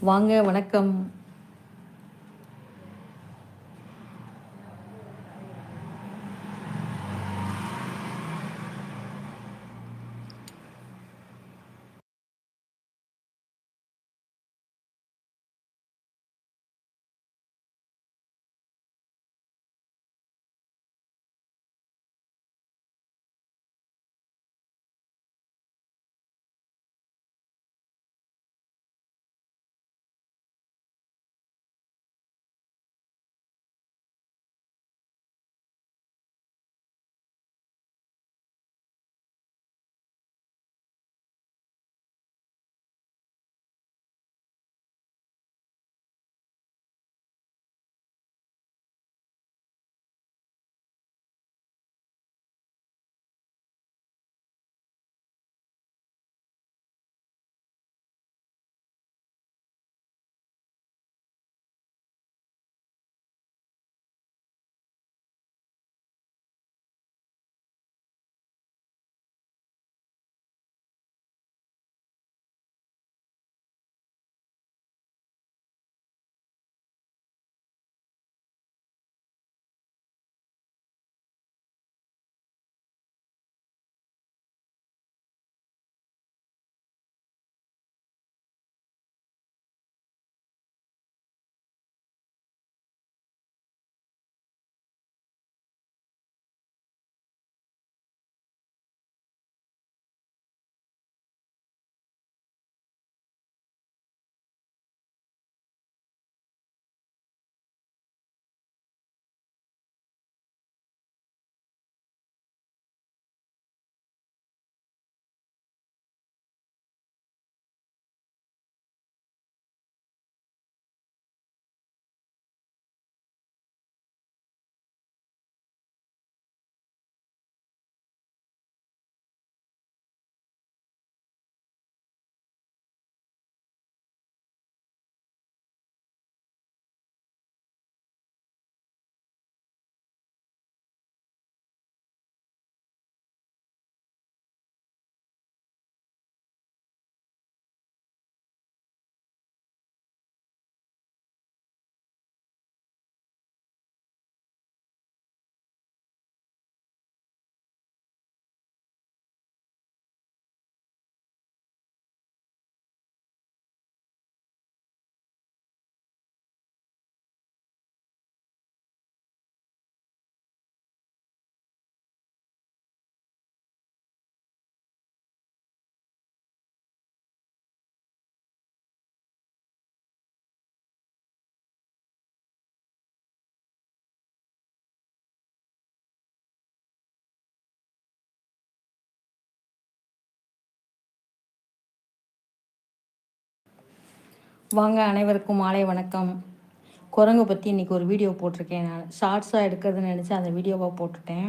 வாங்க வணக்கம். வாங்க அனைவருக்கும் மாலை வணக்கம். குரங்கு பற்றி இன்றைக்கி ஒரு வீடியோ போட்டிருக்கேன். நான் ஷார்ட்ஸாக எடுக்கிறதுன்னு நினச்சி அந்த வீடியோவாக போட்டுட்டேன்.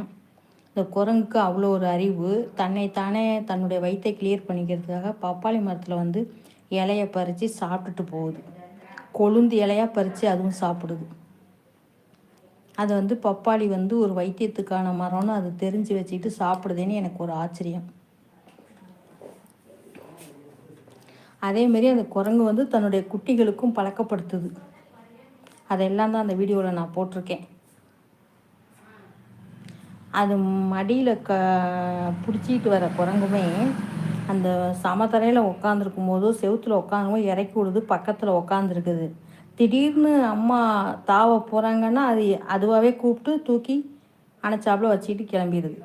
இந்த குரங்குக்கு அவ்வளோ ஒரு அறிவு. தன்னை தானே தன்னுடைய வயிற்றை கிளியர் பண்ணிக்கிறதுக்காக பப்பாளி மரத்தில் வந்து இலையை பறித்து சாப்பிட்டுட்டு போகுது. கொழுந்து இலையாக பறித்து அதுவும் சாப்பிடுது. அது வந்து பப்பாளி வந்து ஒரு வைத்தியத்துக்கான மரம்னு அது தெரிஞ்சு வச்சுக்கிட்டு சாப்பிடுதுன்னு எனக்கு ஒரு ஆச்சரியம். அதேமாரி அந்த குரங்கு வந்து தன்னுடைய குட்டிகளுக்கும் பழக்கப்படுத்துது. அதெல்லாம் தான் அந்த வீடியோவில் நான் போட்டிருக்கேன். அது மடியில் க பிடிச்சிட்டு வர குரங்குமே அந்த சமத்தரையில் உட்காந்துருக்கும் போதோ செவுத்தில் உட்காந்துமோ இறக்கி விடுது பக்கத்தில் உட்காந்துருக்குது திடீர்னு அம்மா தாவ போகிறாங்கன்னா அது அதுவாகவே கூப்பிட்டு தூக்கி அணைச்சாப்புல வச்சுக்கிட்டு கிளம்பிடுது.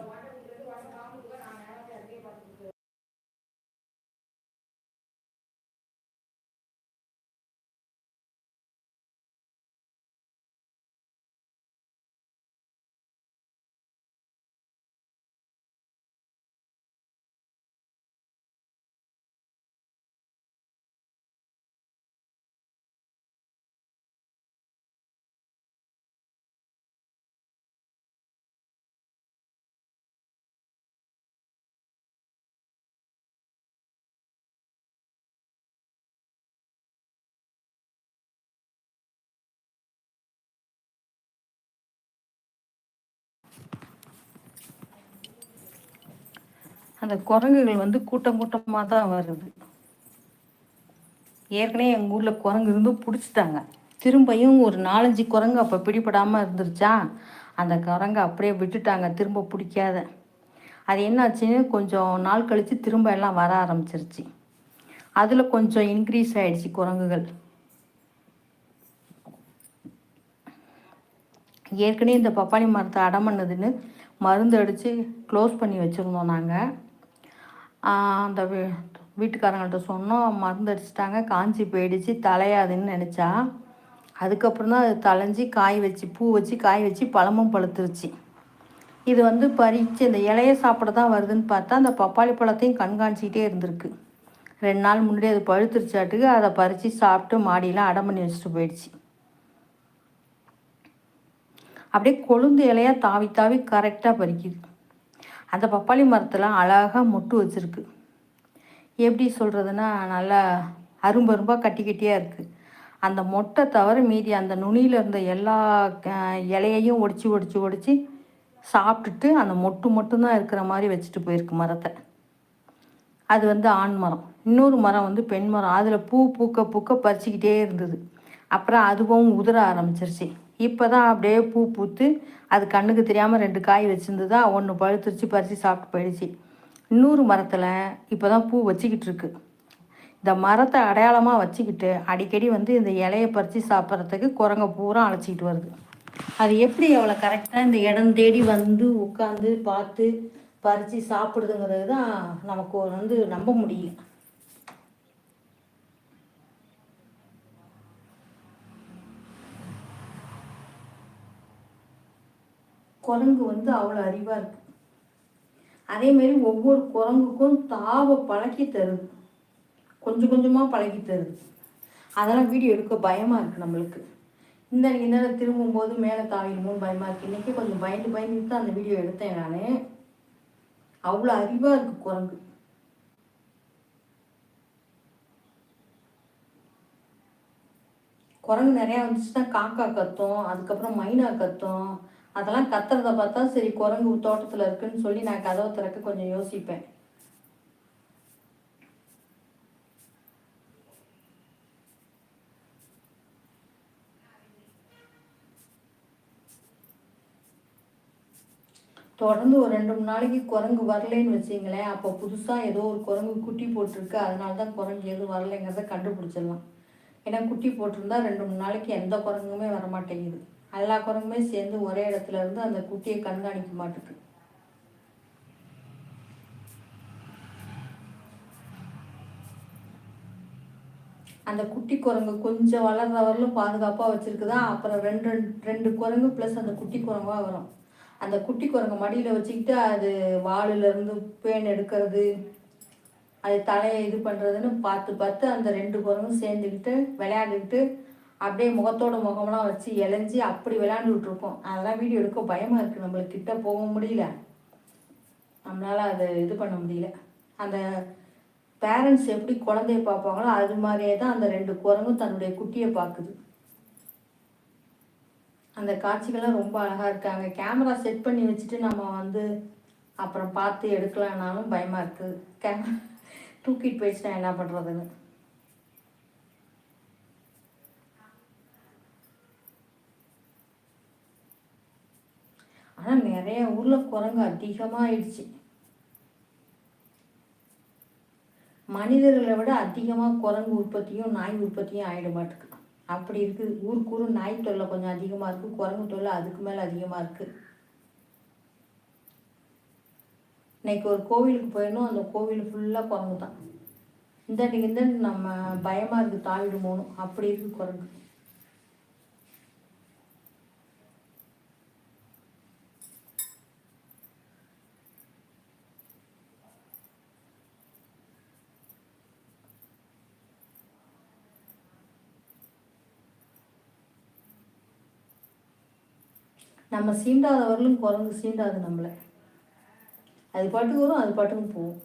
அந்த குரங்குகள் வந்து கூட்டம் கூட்டமாக தான் வருது. ஏற்கனவே எங்கள் ஊரில் குரங்கு இருந்து பிடிச்சிட்டாங்க. திரும்பியும் ஒரு நாலஞ்சு குரங்கு அப்போ பிடிபடாமல் இருந்துருச்சா? அந்த குரங்கு அப்படியே விட்டுட்டாங்க திரும்ப பிடிக்காத. அது என்னாச்சுன்னு கொஞ்சம் நாள் கழித்து திரும்ப எல்லாம் வர ஆரம்பிச்சிருச்சு. அதில் கொஞ்சம் இன்க்ரீஸ் ஆகிடுச்சு குரங்குகள். ஏற்கனவே இந்த பப்பாளி மரத்தை அடம் பண்ணதுன்னு மருந்து அடித்து க்ளோஸ் பண்ணி வச்சுருந்தோம் நாங்கள் அந்த வீட்டுக்காரங்கள்ட்ட சொன்னோம். மருந்து அடிச்சிட்டாங்க. காஞ்சி போயிடுச்சு. தலையாதுன்னு நினச்சா. அதுக்கப்புறம் தான் அது தலைஞ்சி காய் வச்சு பூ வச்சு காய் வச்சு பழமும் பழுத்துருச்சு. இது வந்து பறித்து இந்த இலைய சாப்பிட தான் வருதுன்னு பார்த்தா அந்த பப்பாளி பழத்தையும் கண்காணிச்சிக்கிட்டே இருந்திருக்கு. ரெண்டு நாள் முன்னாடி அது பழுத்துருச்சாட்டுக்கு அதை பறித்து சாப்பிட்டு மாடியெலாம் அடம் பண்ணி வச்சுட்டு போயிடுச்சு. அப்படியே கொழுந்து இலையாக தாவி தாவி கரெக்டாக பறிக்குது. அந்த பப்பாளி மரத்தெல்லாம் அழகாக மொட்டு வச்சுருக்கு. எப்படி சொல்கிறதுனா நல்லா அரும்பரும்பாக கட்டி கட்டியாக இருக்குது அந்த மொட்டை தவிர மீதி அந்த நுனியில் இருந்த எல்லா இலையையும் ஒடிச்சு ஒடிச்சு ஒடிச்சு சாப்பிட்டுட்டு அந்த மொட்டு மட்டும்தான் இருக்கிற மாதிரி வச்சுட்டு போயிருக்கு மரத்தை. அது வந்து ஆண் மரம். இன்னொரு மரம் வந்து பெண் மரம். அதில் பூ பூக்க பூக்க பறிச்சிக்கிட்டே இருந்தது. அப்புறம் அதுவும் உதிர ஆரம்பிச்சிருச்சு. இப்போ தான் அப்படியே பூ பூத்து அது கண்ணுக்கு தெரியாமல் ரெண்டு காய் வச்சுருந்ததா ஒன்று பழுத்துருச்சு பறித்து சாப்பிட்டு போயிடுச்சு. இன்னொரு மரத்தில் இப்போ தான் பூ வச்சுக்கிட்டு இருக்கு. இந்த மரத்தை அடையாளமாக வச்சுக்கிட்டு அடிக்கடி வந்து இந்த இலையை பறித்து சாப்பிட்றதுக்கு குரங்க பூரா அழைச்சிக்கிட்டு வருது. அது எப்படி அவ்வளோ கரெக்டாக இந்த இடம் தேடி வந்து உட்காந்து பார்த்து பறித்து சாப்பிடுதுங்கிறது தான் நமக்கு வந்து நம்ப முடியும் குரங்கு வந்து அவ்வளோ அறிவாக இருக்குது அதேமாரி ஒவ்வொரு குரங்குக்கும் தாவை பழக்கி தருது. கொஞ்சம் கொஞ்சமாக பழகி தருது. அதெல்லாம் வீடியோ எடுக்க பயமாக இருக்குது நம்மளுக்கு. இந்த இந்த திரும்பும்போது மேலே தாவிடுமோன்னு பயமாக இருக்குது இன்றைக்கி கொஞ்சம் பயந்து பயந்துட்டு தான் அந்த வீடியோ எடுத்தேன் நான். அவ்வளோ அறிவாக இருக்குது குரங்கு. குரங்கு நிறையா வந்துச்சுன்னா காக்கா கத்தும் அதுக்கப்புறம் மைனா கத்தும் அதெல்லாம் கத்துறத பார்த்தா சரி குரங்கு தோட்டத்தில் இருக்குன்னு சொல்லி நான் கதவை திறக்க கொஞ்சம் யோசிப்பேன். தொடர்ந்து ஒரு ரெண்டு மூணு நாளைக்கு குரங்கு வரலைன்னு வச்சிங்களேன் அப்போ புதுசாக ஏதோ ஒரு குரங்கு குட்டி போட்டிருக்கு அதனால தான் குரங்கு எதுவும் வரலைங்கிறத கண்டுபிடிச்சிடலாம். ஏன்னா குட்டி போட்டிருந்தா ரெண்டு மூணு நாளைக்கு எந்த குரங்குமே வரமாட்டேங்குது. எல்லா குரங்குமே சேர்ந்து ஒரே இடத்துல இருந்து அந்த குட்டியை கண்காணிக்க மாட்டுக்கு அந்த குட்டி குரங்கு கொஞ்சம் வளர்ற வரலும் பாதுகாப்பாக வச்சுருக்குதா? அப்புறம் ரெண்டு ரெண்டு குரங்கு ப்ளஸ் அந்த குட்டி குரங்காக வரும். அந்த குட்டி குரங்கு மடியில் வச்சுக்கிட்டு அது வாளிலேருந்து பேன் எடுக்கிறது அது தலையை இது பண்ணுறதுன்னு பார்த்து பார்த்து அந்த ரெண்டு குரங்கும் சேர்ந்துக்கிட்டு விளையாண்டுக்கிட்டு அப்படியே முகத்தோட முகமெல்லாம் வச்சு இளைஞ்சி அப்படி விளையாண்டுட்டு இருக்கோம் அதெல்லாம் வீடியோ எடுக்க பயமாக இருக்குது நம்மளுக்கு கிட்ட போக முடியல. நம்மளால் அதை இது பண்ண முடியல. அந்த பேரண்ட்ஸ் எப்படி குழந்தைய பார்ப்பாங்களோ அது மாதிரியே தான் அந்த ரெண்டு குரங்கும் தன்னுடைய குட்டியை பார்க்குது. அந்த காட்சிகள்லாம் ரொம்ப அழகாக இருக்காங்க கேமரா செட் பண்ணி வச்சுட்டு நம்ம வந்து அப்புறம் பார்த்து எடுக்கலான்னாலும் பயமாக இருக்குது கேமரா தூக்கிட்டு போயிடுச்சுன்னா என்ன பண்ணுறதுன்னு ஆனால் நிறைய ஊரில் குரங்கு அதிகமாக ஆயிடுச்சு மனிதர்களை விட அதிகமாக குரங்கு உற்பத்தியும் நாய் உற்பத்தியும் ஆகிட மாட்டுக்கு. அப்படி இருக்குது ஊருக்கூறு நாய் தொல்லை கொஞ்சம் அதிகமாக இருக்குது குரங்கு தொல்லை அதுக்கு மேலே அதிகமாக இருக்குது இன்னைக்கு ஒரு கோவிலுக்கு போயிடணும் அந்த கோவில் ஃபுல்லாக குரங்கு தான் இந்த இந்த நம்ம பயமாக இருக்குது தாவிடுமோனும் அப்படி இருக்குது குரங்கு. நம்ம சீண்டாதவர்களும் குரங்கு சீண்டாது நம்மளை. அது பாட்டுக்கு வரும் அது பாட்டுக்கும் போகும்.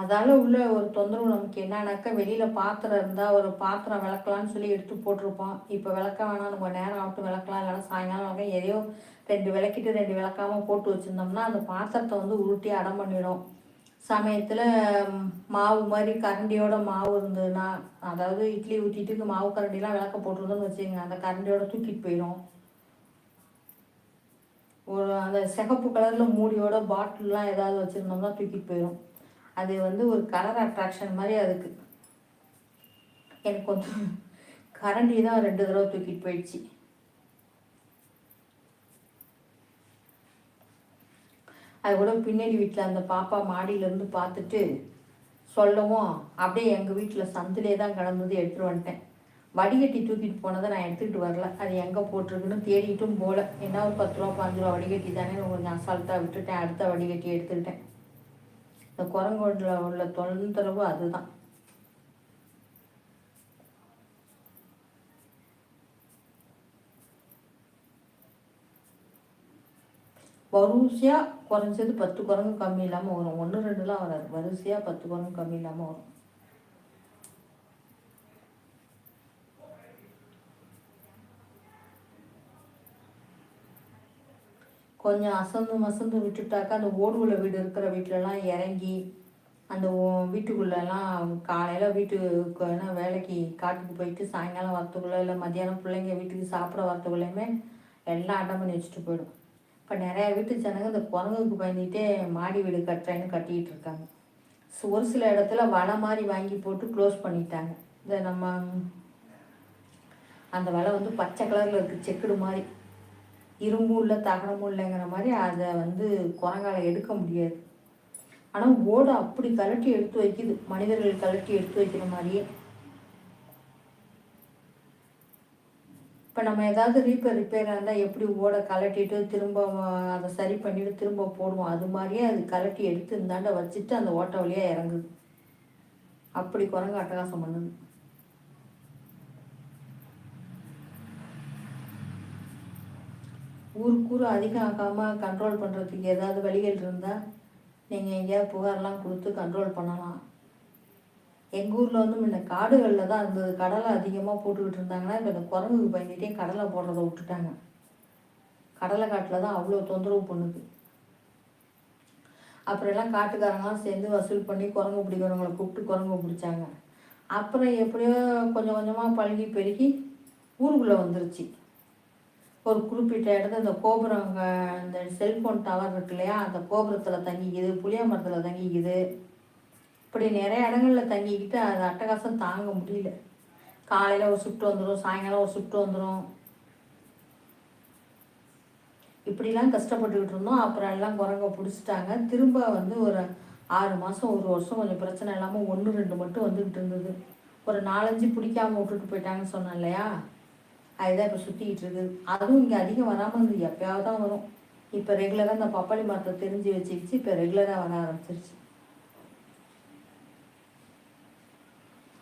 அதால் உள்ள ஒரு தொந்தரவு நமக்கு என்னன்னாக்கா வெளியில் பாத்திரம் இருந்தால் ஒரு பாத்திரம் விளக்கலாம்னு சொல்லி எடுத்து போட்டிருப்போம். இப்போ விளக்க வேணாம் நம்ம நேரம் ஆகிட்டு விளக்கலாம். இல்லைன்னா சாயங்காலம் விளக்க எதையோ ரெண்டு விளக்கிட்டு ரெண்டு விளக்காமல் போட்டு வச்சுருந்தோம்னா அந்த பாத்திரத்தை வந்து உருட்டி அடம் பண்ணிடும். சமயத்தில் மாவு மாதிரி கரண்டியோட மாவு இருந்ததுன்னா அதாவது இட்லி ஊற்றிட்டு மாவு கரண்டிலாம் விளக்க போட்டுருந்தோம்னு வச்சுக்கோங்க அந்த கரண்டியோட தூக்கிட்டு போயிடும் ஒரு அந்த சிகப்பு கலரில் மூடியோட பாட்டில்லாம் ஏதாவது வச்சுருந்தோம்னா தூக்கிட்டு போயிடும் அது வந்து ஒரு கலர் அட்ராக்ஷன் மாதிரி அதுக்கு. எனக்கு கொஞ்சம் கரண்டி தான் ரெண்டு தடவை தூக்கிட்டு போயிடுச்சு. அது கூட பின்னாடி வீட்டில் அந்த பாப்பா மாடியிலேருந்து பார்த்துட்டு சொல்லவும் அப்படியே எங்கள் வீட்டில் சந்திலே தான் கிடந்தது எடுத்துகிட்டு வந்துட்டேன். வடிகட்டி தூக்கிட்டு போனதை நான் எடுத்துக்கிட்டு வரல. அது எங்கே போட்டிருக்குன்னு தேடிட்டும் போகல என்ன ஒரு பத்து ரூபா பாஞ்சு ரூபா வடிகட்டி தானே கொஞ்சம் அசால்ட்டாக விட்டுட்டேன். அடுத்த வடிகட்டி எடுத்துக்கிட்டேன். இந்த குரங்கோட்டில் உள்ள தொந்தரவு அதுதான். வரிசையாக குறைஞ்சது பத்து குரங்கு கம்மி இல்லாமல் வரும். ஒன்று ரெண்டுலாம் வராது. வரிசையாக பத்து குரங்கு கம்மி இல்லாமல் வரும். கொஞ்சம் அசந்து மசந்து விட்டுட்டாக்கா அந்த ஓடுகுள்ள வீடு இருக்கிற வீட்டிலலாம் இறங்கி அந்த வீட்டுக்குள்ளெல்லாம் காலையில் வீட்டுக்கு வேலைக்கு காட்டுக்கு போயிட்டு சாயங்காலம் வரத்துக்குள்ளே இல்லை மத்தியானம் பிள்ளைங்க வீட்டுக்கு சாப்பிட வரத்துக்குள்ளேயுமே எல்லாம் அடம் பண்ணி வச்சுட்டு போயிடும். இப்போ நிறையா வீட்டு ஜனங்க இந்த குரங்குக்கு பயந்துகிட்டே மாடி வீடு கட்டுறேன்னு கட்டிக்கிட்டு இருக்காங்க. ஒரு சில இடத்துல வலை மாதிரி வாங்கி போட்டு க்ளோஸ் பண்ணிட்டாங்க. இந்த நம்ம அந்த வலை வந்து பச்சை கலரில் இருக்குது செக்குடு மாதிரி. இரும்பும் இல்லை தகனமும் இல்லைங்கிற மாதிரி அதை வந்து குரங்கால எடுக்க முடியாது. ஆனால் ஓடை அப்படி கலட்டி எடுத்து வைக்குது. மனிதர்கள் கலட்டி எடுத்து வைக்கிற மாதிரியே. இப்போ நம்ம ஏதாவது ரீப்பேர் ரிப்பேராக இருந்தால் எப்படி ஓட கலட்டிட்டு திரும்ப அதை சரி பண்ணிவிட்டு திரும்ப போடுவோம்? அது மாதிரியே அது கலட்டி எடுத்து இந்தாண்ட வச்சுட்டு அந்த ஓட்ட வழியாக இறங்குது. அப்படி குரங்கு அட்டகாசம் பண்ணுது. ஊருக்கூறு அதிகம் ஆகாமல் கண்ட்ரோல் பண்ணுறதுக்கு ஏதாவது வழிகள் இருந்தால் நீங்கள் எங்கேயாவது புகார்லாம் கொடுத்து கண்ட்ரோல் பண்ணலாம். எங்கள் ஊரில் வந்து முன்ன காடுகளில் தான் இருந்தது கடலை அதிகமாக போட்டுக்கிட்டு இருந்தாங்கன்னா இப்போ இந்த குரங்குக்கு பயந்துட்டே கடலை போடுறத விட்டுட்டாங்க. கடலை காட்டில் தான் அவ்வளோ தொந்தரவு பண்ணுது. அப்புறம் எல்லாம் காட்டுக்காரங்களாம் சேர்ந்து வசூல் பண்ணி குரங்கு பிடிக்கிறவங்களை கூப்பிட்டு குரங்கு பிடிச்சாங்க. அப்புறம் எப்படியோ கொஞ்சம் கொஞ்சமாக பழகி பெருகி ஊருக்குள்ளே வந்துருச்சு. ஒரு குறிப்பிட்ட இடத்துல இந்த கோபுரம் இந்த செல்ஃபோன் டவர் இருக்கு இல்லையா அந்த கோபுரத்தில் தங்கிக்குது புளிய மரத்தில் தங்கிக்குது. இப்படி நிறைய இடங்களில் தங்கிக்கிட்டு அது அட்டகாசம் தாங்க முடியல. காலையில் ஒரு சுட்டு வந்துடும் சாயங்காலம் ஒரு சுட்டு வந்துடும் இப்படிலாம் கஷ்டப்பட்டுக்கிட்டு இருந்தோம். அப்புறம் எல்லாம் குரங்க பிடிச்சிட்டாங்க. திரும்ப வந்து ஒரு ஆறு மாதம் ஒரு வருஷம் கொஞ்சம் பிரச்சனை இல்லாமல் ஒன்று ரெண்டு மட்டும் வந்துக்கிட்டு இருந்தது. ஒரு நாலஞ்சு பிடிக்காம விட்டுட்டு போயிட்டாங்கன்னு சொன்னேன் இல்லையா? அதுதான் இப்போ சுற்றிக்கிட்டு இருக்குது. அதுவும் இங்கே அதிகம் வராமல் இருந்தது. எப்பயாவது தான் வரும். இப்போ ரெகுலராக இந்த பப்பாளி மரத்தை தெரிஞ்சு வச்சுக்கிச்சு. இப்போ ரெகுலராக வர ஆரம்பிச்சிருச்சு.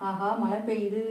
ஆகா மழை பெய்யுது.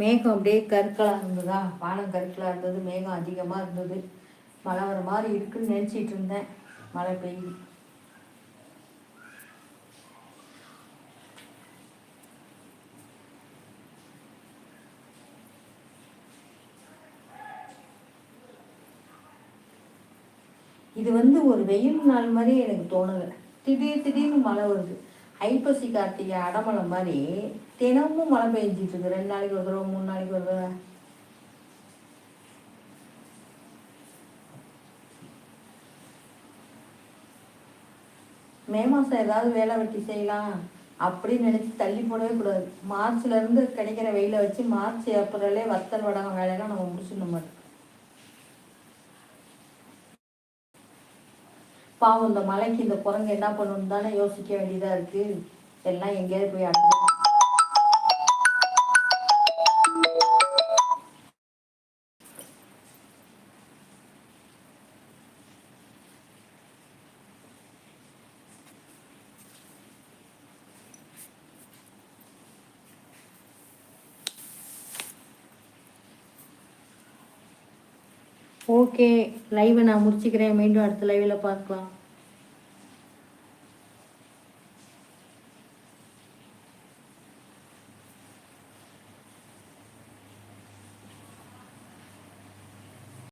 மேகம் அப்படியே கருக்கலாக இருந்ததா? வானம் கருக்கலாக இருந்தது மேகம் அதிகமாக இருந்தது. மழை வர மாதிரி இருக்குன்னு நினச்சிட்டு இருந்தேன். மழை பெய்யுது. இது வந்து ஒரு வெயில் நாள் மாதிரி எனக்கு தோணலை. திடீர் திடீர்னு மழை வருது. ஐப்பசி கார்த்திகை அடமலை மாதிரி தினமும் மழை பெஞ்சிட்டு இருக்கு. ரெண்டு நாளைக்கு ஒரு தடவை மூணு நாளைக்கு ஒரு தடவை. மே மாதம் ஏதாவது வேலை வெட்டி செய்யலாம் அப்படின்னு நினச்சி தள்ளி போடவே கூடாது. மார்ச்லேருந்து கிடைக்கிற வெயிலை வச்சு மார்ச் ஏப்ரலே வத்தல் வடகம் வேலையெல்லாம் நம்ம முடிச்சிடணும் மாட்டோம். பாவம் இந்த மலைக்கு இந்த குரங்கு என்ன பண்ணணும் தானே யோசிக்க வேண்டியதா இருக்கு. எல்லாம் எங்கேயாவது போய் அடங்கும் ஓகே லைவை நான் முடிச்சுக்கிறேன். மீண்டும் அடுத்த லைவில் பார்க்கலாம்.